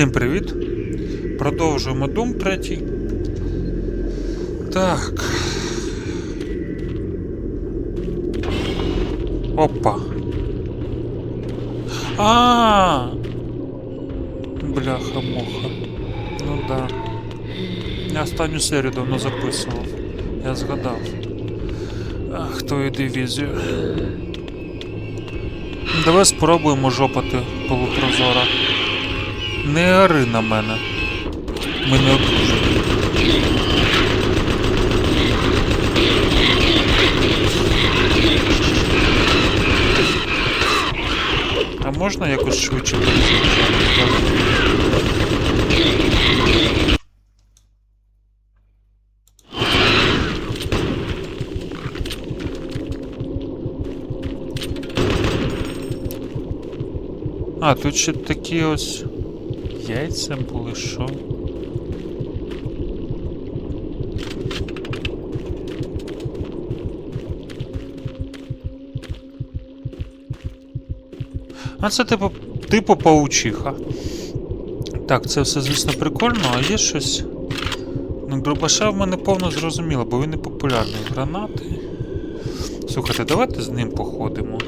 Всім привіт! Продовжуємо Doom 3. Так. Опа. А. Бляха-муха. Ну да. Я останню серію давно записував. Я згадав. Ах, твою дивізію. Давай спробуємо жопати полупрозора. Не ори на мене. Ми не одружені. А можна якось швидше? А, тут ще такі ось яйця були, що? А це типу, типу паучиха. Так, це все, звісно, прикольно, а є щось. Ну, в мене повно зрозуміло, бо він не популярний. Гранати. Слухайте, давайте з ним походимо.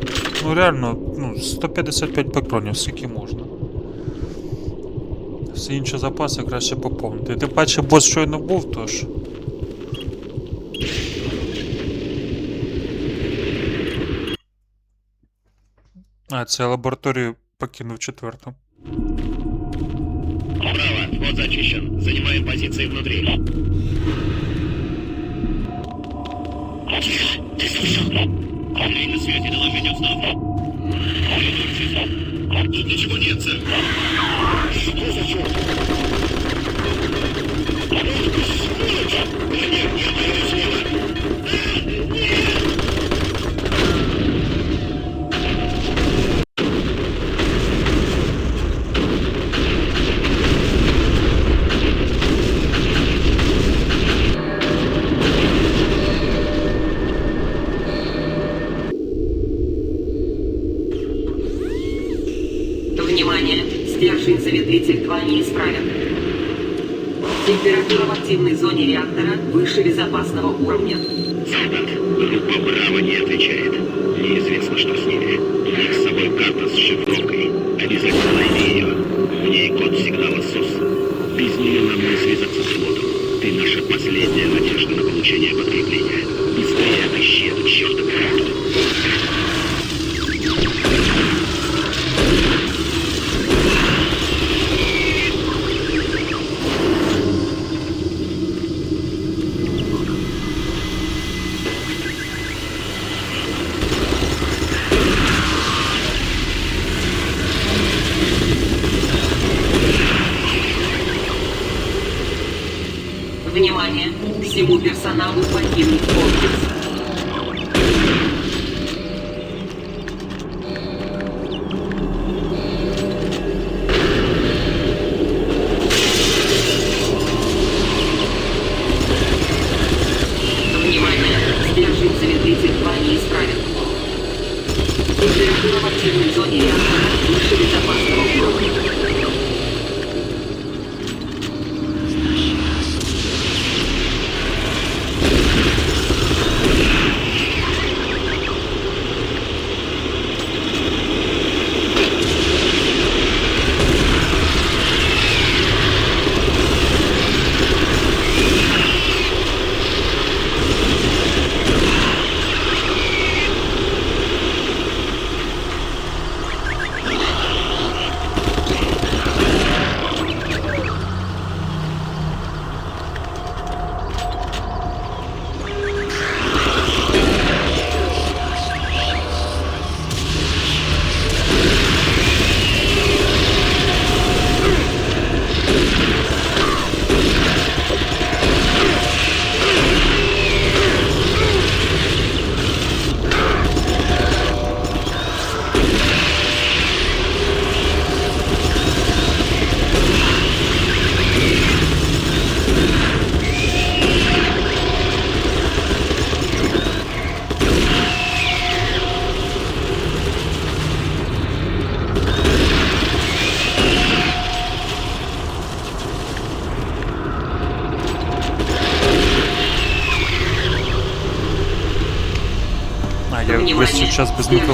Ну реально, ну, 155 патронів, скільки можна. Всі інші запаси краще поповнити. Тим паче бос щойно був, тож. А, це лабораторію покинув четверту. Право, вход зачищен. Занимаем позиции внутри. Тихо, ты слышал? Андрей на связи, доложить обстановку. Тут ничего нет, сэр. Что за черт? Сволочь! Да нет, нет, исправен. Температура в активной зоне реактора выше безопасного уровня. Запад. Группа Браво не отвечает. Неизвестно, что с ними. У них с собой карта с шифровкой. Обязательно найди ее. В ней код сигнала 40.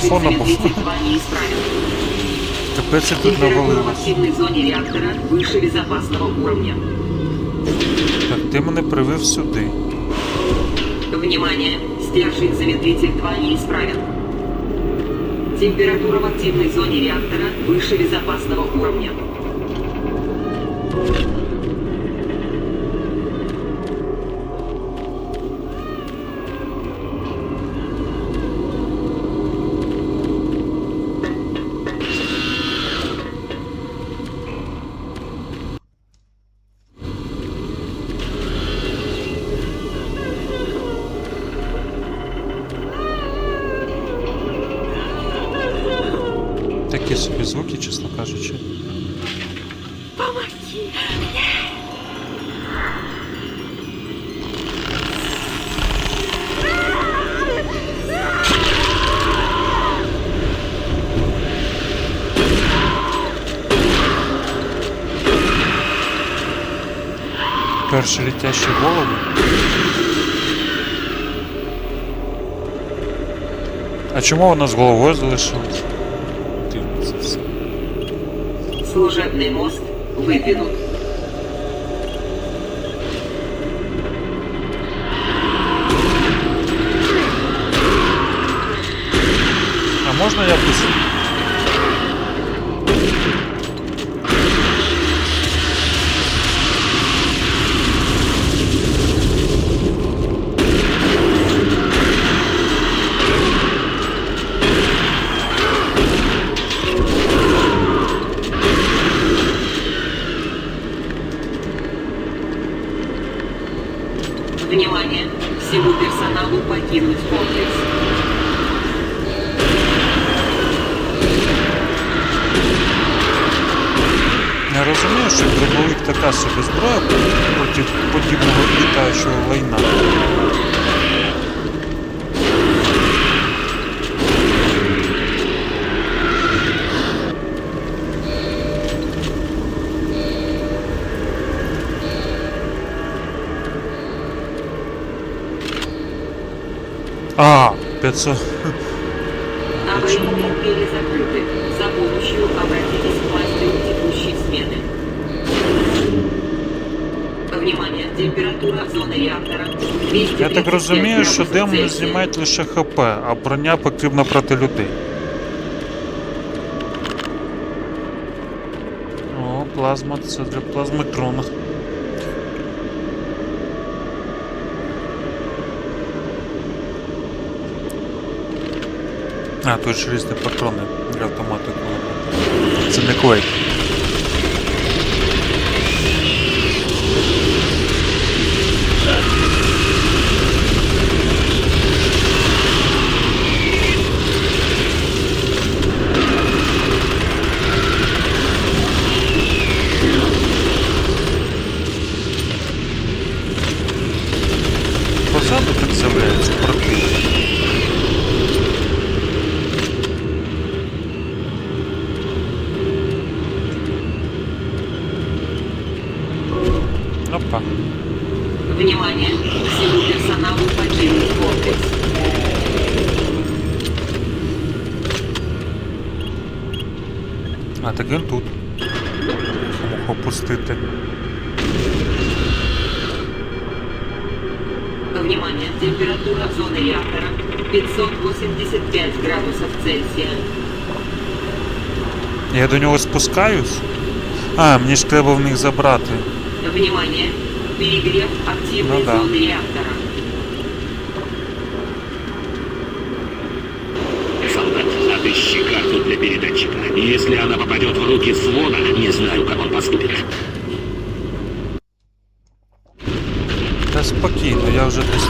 Час був. Капець як тут навалилось. Так, ти мене привив сюди. Внимание! Стержень замедлитель 2 неисправен. Температура в активной зоне реактора выше безопасного уровня. Перші летящі голови. А чому вона з головою залишилась? Дивно це все. Служебный мост выдвинут. А можна якось. Внимание! Розумію, що дробовик така собі зброя проти подібного літаючого лайна. А, 500. Я так розумію, що демони знімають лише ХП, а броня потрібна проти людей. О, плазма, це для плазматрона. А, тут ж різні патрони для автомату. Це не клей. Позаду так з'являється противник. Опа. Внимание! Всему персоналу покинуть комплекс. А, так він тут. Мог опустити. Внимание! Температура зоны реактора 585 градусов Цельсия. Я до нього спускаюсь. А, мені ж треба в них забрати. Внимание! Перегрев активной Ну да. зоны реактора. Если она попадет в руки Свона, не знаю, как он поступит. Та спокійно, я десь.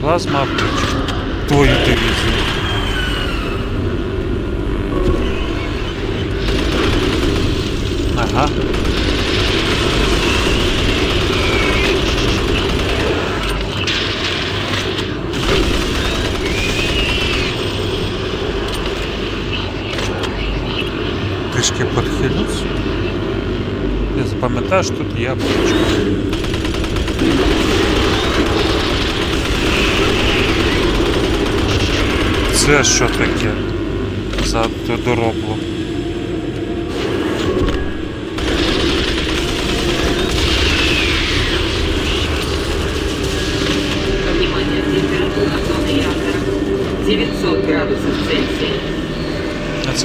Плазма трошки подхилюсь. Я запам'ятаю, тут є аптечка. Це що таке за доробло?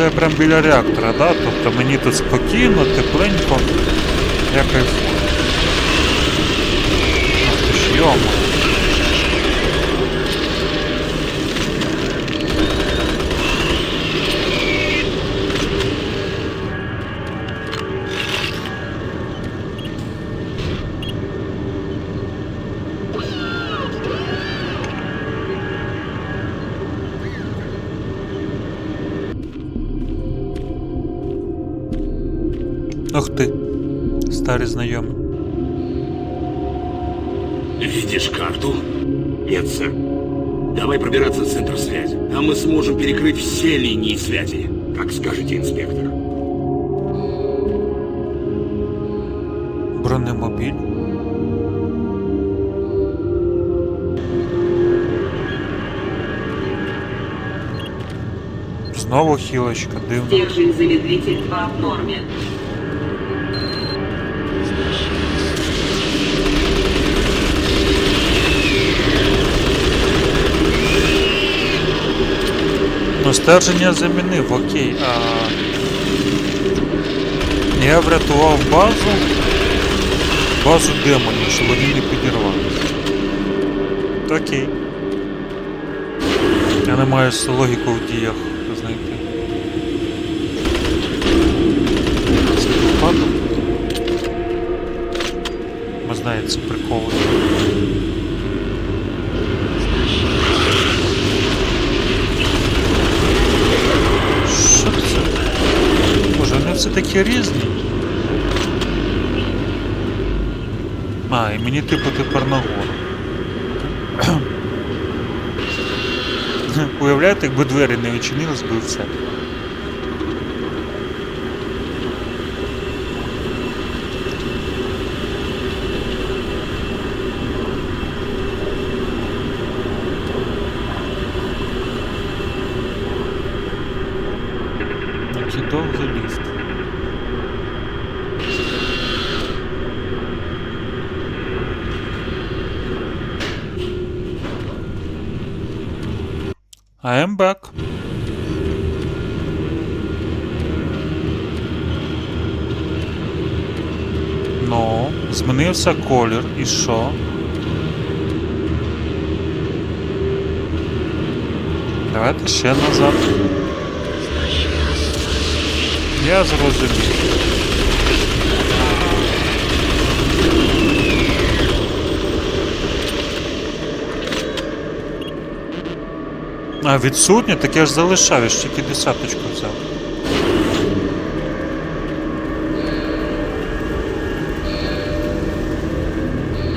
Це прямо прям біля реактора, да? Тобто мені тут спокійно, тепленько. Я кайфую. Ах ти ж йома. Ох ти, старий знайомий. Видишь карту? Нет, сэр. Давай пробираться в центр связи. Там мы сможем перекрыть все линии связи. Как скажете, инспектор. Бронемобіль. Знову хілочка, дивно. Стержень замедлитель 2 в норме. Ну, стерження замінив, окей. А... Я врятував базу. Базу демонів, щоб вони не підірвалися. Окей. Я не маю логіку в діях знайти. Це випадок. Ми знаємо, це приколи. Такі різні. А, і мені типу тепер нагору. Уявляєте, якби двері не відчинились би все. Який I am back. Ну, змінився колір і що? Давайте ще назад. Я зрозумів. А, відсутнє, так я ж залишав, я ж тільки десяточку взяв.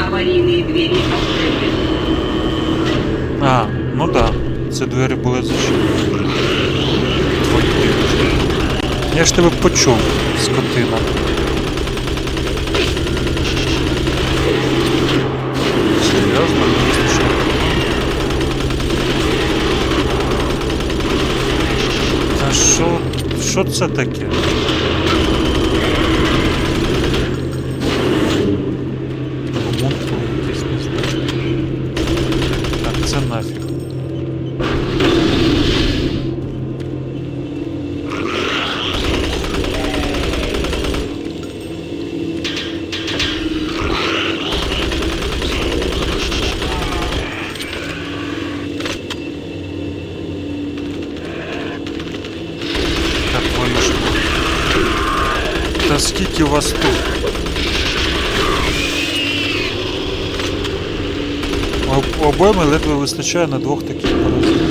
Аварийные двери открыты. А, ну да, ці двері були зачинені. Твої дивишки. Я ж тебе почув, скотина. Що це таке? Гомункул якийсь не знаю. Так, це нафіг. Мать. Та скільки вас тут? Об- Обойми ледве вистачає на двох таких паразитів.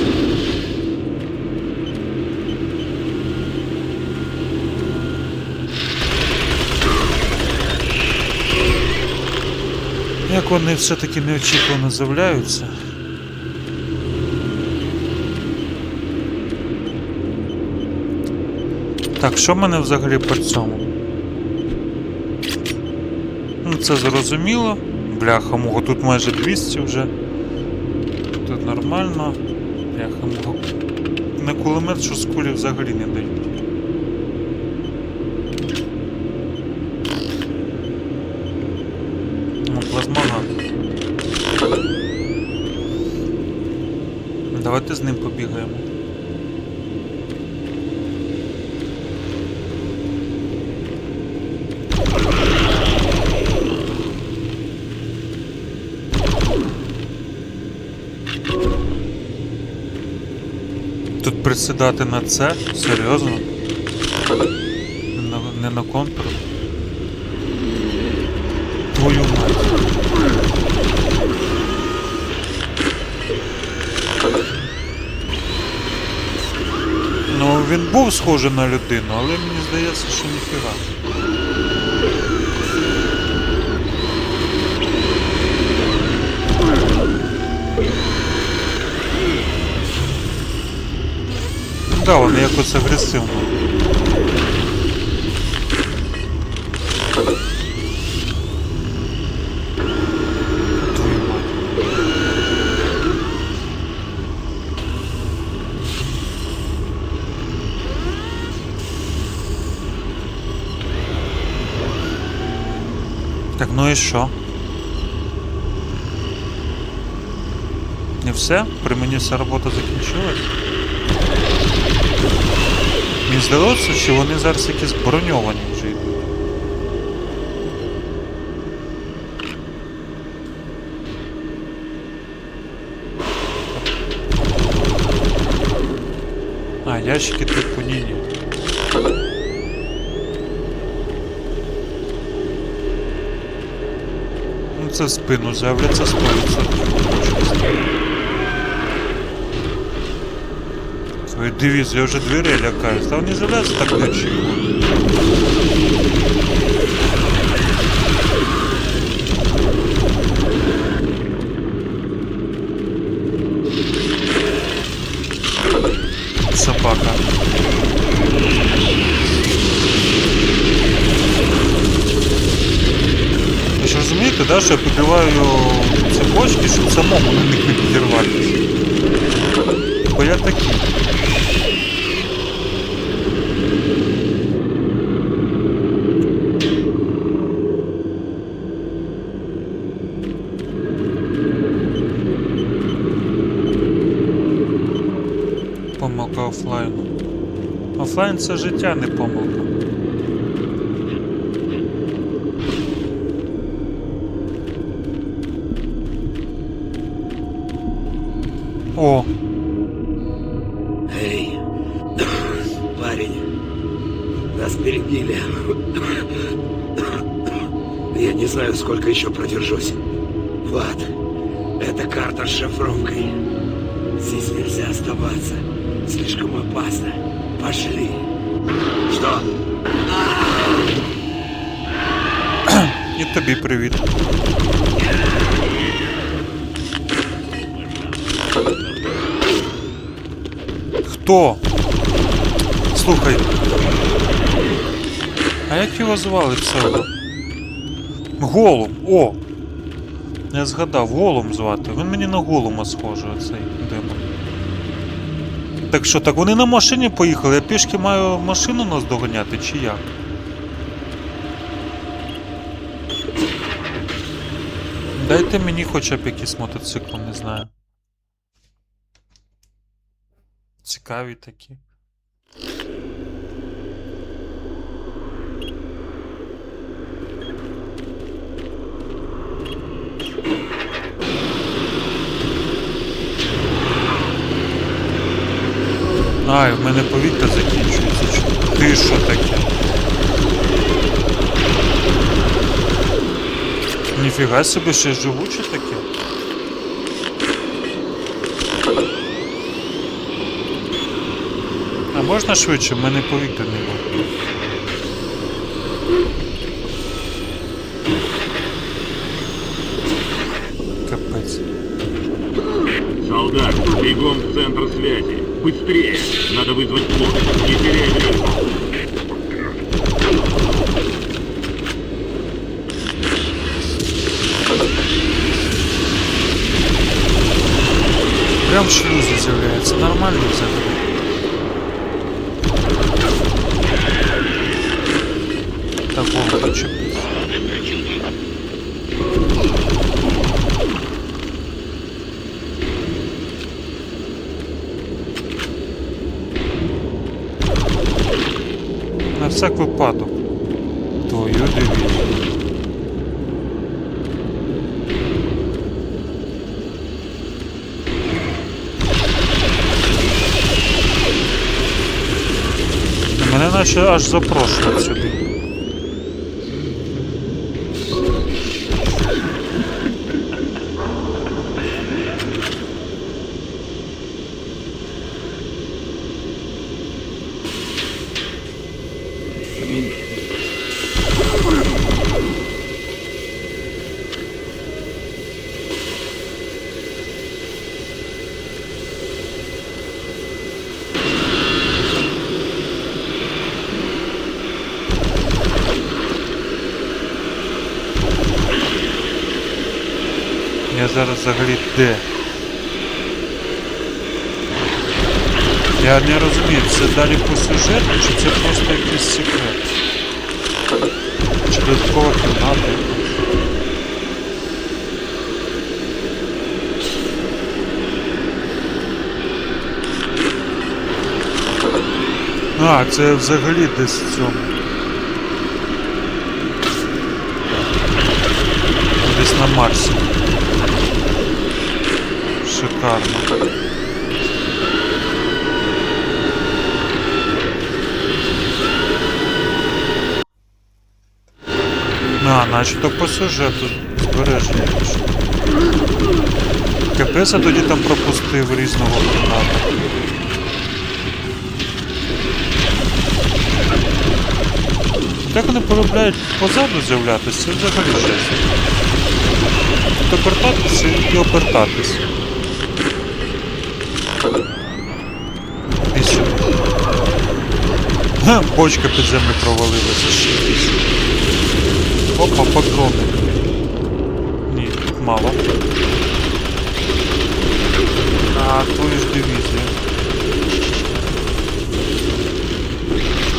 Як вони все-таки неочікувано з'являються. Так, що в мене взагалі по цьому? Ну, це зрозуміло. Бляха мого, тут майже 200 вже. Тут нормально. Бляха мого. на кулемет, що з кулі взагалі не дають. Ну. Давайте з ним побігаємо. Тут присідати на це? Серйозно? Не на, контур? Твою мать. Ну, він був схожий на людину, але мені здається, що ніфіга. Да, вони якось агресивно. Так, ну і що? І все? При мені вся робота закінчилась? Мені здалося, що вони зараз якісь броньовані вже йдуть. А, ящики типу ні-ні. Ну це спину з'являться 100%. Ой, дивись, я вже дверей лякаюсь. Та вони з'являються так не очікую. Собака. Ви ж розумієте, да, що я підриваю цепочки, щоб самому на них не підірватися. Бо я такий. Це життя, не помилка. О, Эй, парень, нас перебили. Я не знаю, сколько еще продержусь. Влад, это карта с шифровкой. Здесь нельзя оставаться. Слишком опасно. Пошли. Что? і тобі привіт. Хто? Слухай. А як його звали цього? Голум. О! Я згадав, Голум звати. Він мені на Голума схожий, оцей. Так що, так вони на машині поїхали, я пішки маю машину нас доганяти, чи як? Дайте мені хоча б якийсь мотоцикл, не знаю. Цікаві такі. Ай, в мене повітря закінчується. Ти що таке? Ніфіга собі ще живуче таке. А можна швидше? В мене повітря не було. Солдат, бегом в центр связи. Быстрее! Надо вызвать флот. Не теряй времени. Прям в шлюзі з'являється. Нормально взагалі. Випадок. Твою дивізію. Мене наче аж запрошують сюди. Взагалі де? Я не розумію, це далі по сюжету, чи це просто якийсь секрет? Чи додаткова кімната? А, це взагалі десь в цьому. Десь на Марсі. Шикарно. А, начебто по сюжету збереження. пішло. Капець тоді там пропустив різного кімната. Як вони полюбляють позаду з'являтися, це взагалі жесть. Тут обертатися і обертатись. І сюди. Га, Бочка під землю провалилася. ще. Опа, патрони. Ні, мало. А, твою ж дивізію.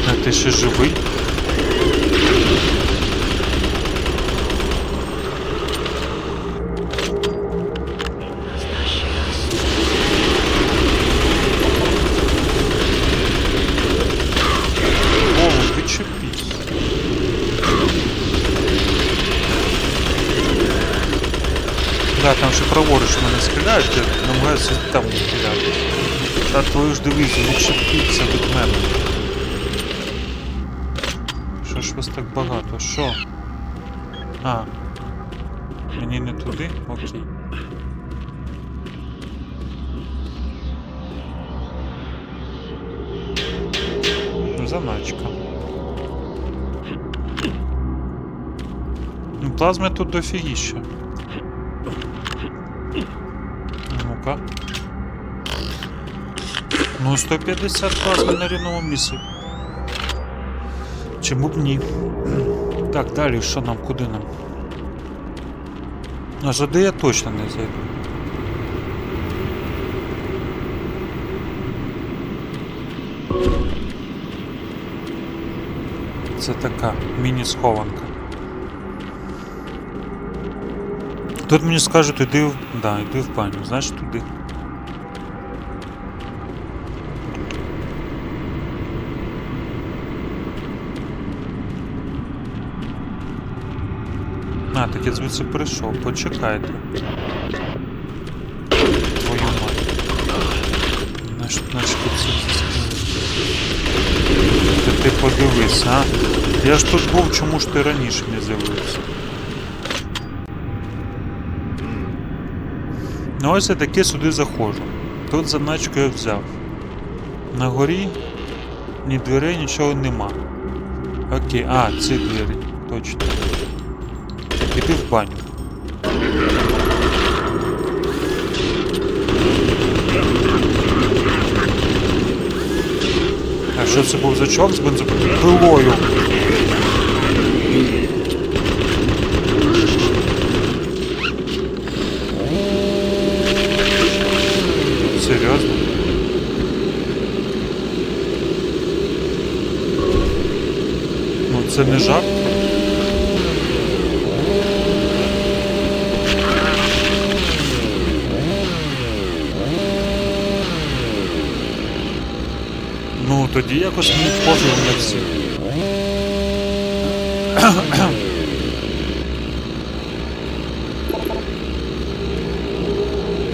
А ти ще живий? Праворуч мене стріляють, я намагаюся там не стріляти. Та твою ж дивізію, відчепіться від мене. Що ж вас так багато? Що? А. Мені не туди? Окей. Заначка. Ну, плазми тут дофігіща. Ну, 150 плазми на рівному місці. Чому б ні? Так, далі, що нам, куди нам? А ЖД я точно не зайду. Це така міні-схованка. Тут мені скажуть, іди в. Да, іди в баню, знаєш туди. Так я звідси прийшов, почекайте. Твою мать. Наш, це Та ти подивись, а? Я ж тут був, чому ж ти раніше не з'явився? Ну ось я таки сюди заходжу. Тут заначку я взяв. На горі ні дверей, нічого нема. Окей, а, ці двері, точно. Іди в баню. А що це був за чувак з бензопилою? Серйозно? Ну це не жарт. Тоді якось мені пофіг на всіх.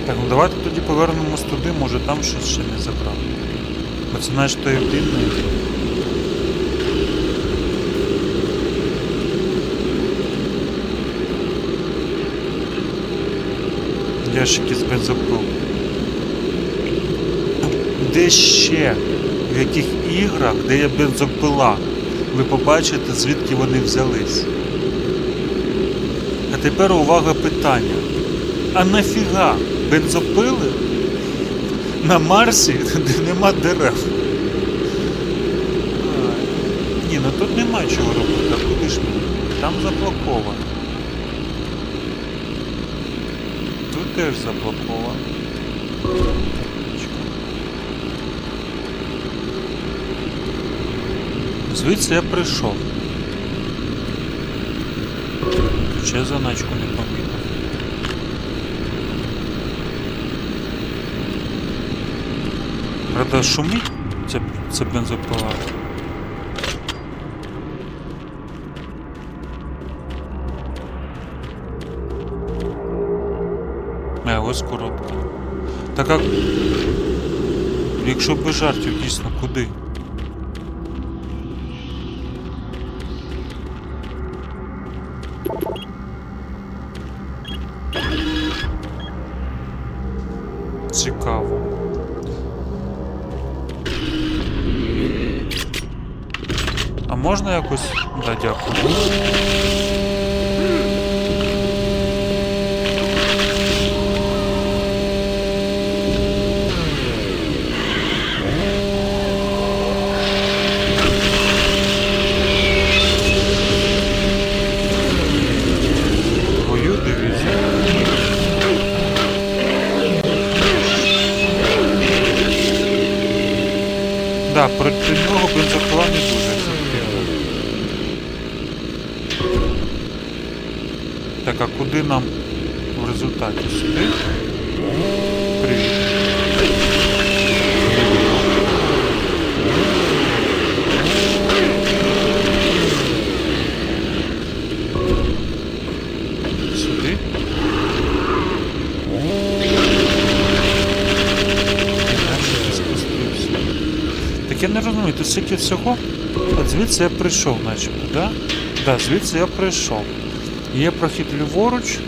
Так, ну давайте тоді повернемось туди, може там щось ще не забрав. Знаєш той бідний. Ящики з бензопил. Де ще? Яких іграх, де є бензопила? Ви побачите, звідки вони взялись. А тепер увага питання. А нафіга бензопили на Марсі, де нема дерев? Ні, ну тут нема чого робити, а куди ж мені? Там заблоковано. Тут теж заблоковано. Звідси я прийшов. Ще заначку не помітив. Правда, шумить це, це бензопила. А, ось коробка. Так а... Якщо без жартів, дійсно, куди? Нам в результаті сюди? Привіт. Сюди? Так я не розумію, тут стільки всього. От звідси я прийшов, начебто, да? Да, звідси я прийшов. Є прохід ліворуч.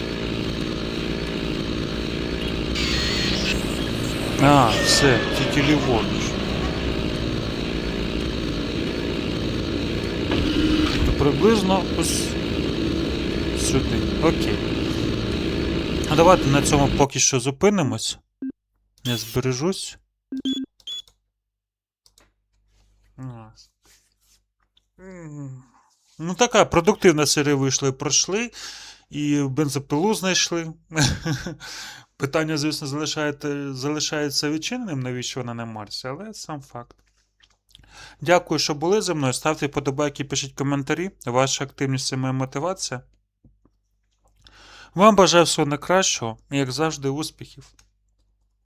А, все, тільки ліворуч. Тобто приблизно ось сюди. Окей. А давайте на цьому поки що зупинимось. Я збережусь. А. Ну, така продуктивна серія вийшла пройшли, і бензопилу знайшли. Питання, звісно, залишається відчиненим, навіщо вона на Марсі, але сам факт. Дякую, що були зі мною. Ставте вподобайки, пишіть коментарі. Ваша активність це моя мотивація. Вам бажаю всього найкращого і, як завжди, успіхів.